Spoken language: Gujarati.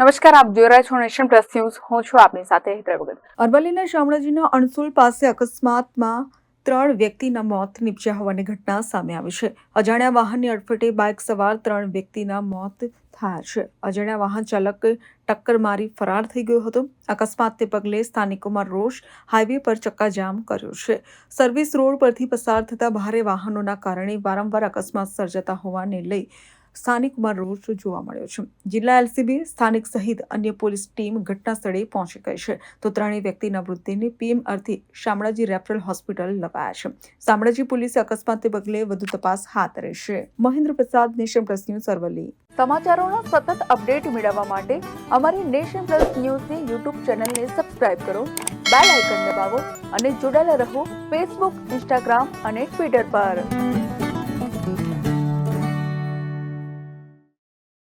નમસ્કાર, આપ જોઈ રહ્યા છો નેશન પ્લસ ન્યૂઝ. હું છું આપની સાથે હેતર અરવલ્લીના શામળાજીના અણસુલ પાસે અકસ્માતમાં ત્રણ વ્યક્તિના મોત નીપજ્યા હોવાની ઘટના સામે આવી છે. અજાણ્યા વાહનની અડફેટે બાઇક સવાર ત્રણ વ્યક્તિના મોત થયા છે. અજાણ્યા વાહન ચાલક ટક્કર મારી ફરાર થઈ ગયો હતો. અકસ્માતને પગલે સ્થાનિકોમાં રોષ, હાઈવે પર ચક્કાજામ કર્યો છે. સર્વિસ રોડ પરથી પસાર થતા ભારે વાહનોના કારણે વારંવાર અકસ્માત સર્જાતા હોવાને લઈ સ્થાનિકોમાં રોષ જોવા મળ્યો છે. જિલ્લા એલસીબી, સ્થાનિક સહિત અન્ય પોલીસ ટીમ ઘટના સ્થળે પહોંચી ગઈ છે. તો ત્રણેય વ્યક્તિના મૃતદેહને પીએમ અર્થી શામળાજી રેફરલ હોસ્પિટલ લવાયા છે. શામળાજી પોલીસે અકસ્માતને પગલે વધુ તપાસ હાથ ધરી છે. Mahendra Prasad, Nation Plus News, Aravalli. સમાચારોનો સતત અપડેટ મેળવવા માટે અમારી નેશન પ્લસ ન્યૂઝની યુટ્યુબ ચેનલને સબસ્ક્રાઇબ કરો, બેલ આઇકન દબાવો અને જોડાયેલા રહો ફેસબુક, ઇન્સ્ટાગ્રામ અને ટ્વિટર પર.